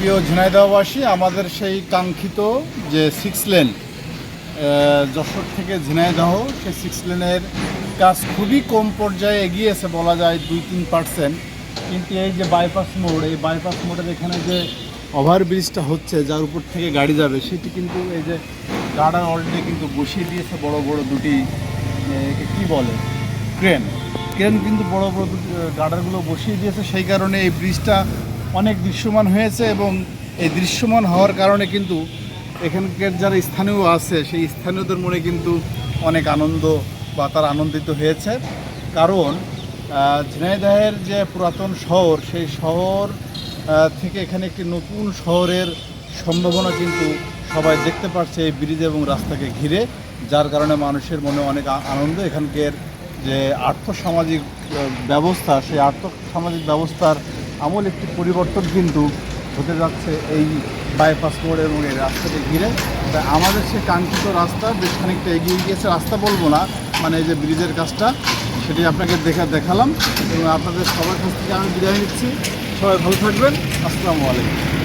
প্রিয় ঝিনাইদহবাসী, আমাদের সেই কাঙ্ক্ষিত যে সিক্স লেন যশোর থেকে ঝিনাইদহ, সেই সিক্স লেনের কাজ খুবই কম পর্যায়ে এগিয়েছে বলা যায় দুই তিন পার্সেন্ট কিন্তু এই যে বাইপাস মোড় এই বাইপাস মোড়ের এখানে যে ওভারব্রিজটা হচ্ছে, যার উপর থেকে গাড়ি যাবে, সেটি কিন্তু এই যে গার্ডার অলরেডি কিন্তু বসিয়ে দিয়েছে বড় বড় দুটি কি বলে? ক্রেন ক্রেন কিন্তু বড় বড় দুটি গার্ডারগুলো বসিয়ে দিয়েছে, সেই কারণে এই ব্রিজটা অনেক দৃশ্যমান হয়েছে এবং এই দৃশ্যমান হওয়ার কারণে কিন্তু এখানকার যারা স্থানীয় আছে, সেই স্থানীয়দের মনে কিন্তু অনেক আনন্দ বা তারা আনন্দিত হয়েছে। কারণ ঝিনাইদহের যে পুরাতন শহর, সেই শহর থেকে এখানে একটি নতুন শহরের সম্ভাবনা কিন্তু সবাই দেখতে পাচ্ছে এই ব্রিজ এবং রাস্তাকে ঘিরে, যার কারণে মানুষের মনে অনেক আনন্দ। এখানকার যে আর্থসামাজিক ব্যবস্থা, সেই আর্থ সামাজিক ব্যবস্থার আমূল একটি পরিবর্তন কিন্তু হতে যাচ্ছে এই বাইপাস মোড় এবং এই রাস্তাকে ঘিরে। তাই আমাদের সে কাঙ্ক্ষিত রাস্তা বেশ খানিকটা এগিয়ে গিয়েছে। রাস্তা বলব না মানে এই যে ব্রিজের কাজটা, সেটি আপনাকে দেখা, দেখালাম। এবং আপনাদের সবার কাছ থেকে আমি বিদায় নিচ্ছি। সবাই ভালো থাকবেন। আসসালামু আলাইকুম।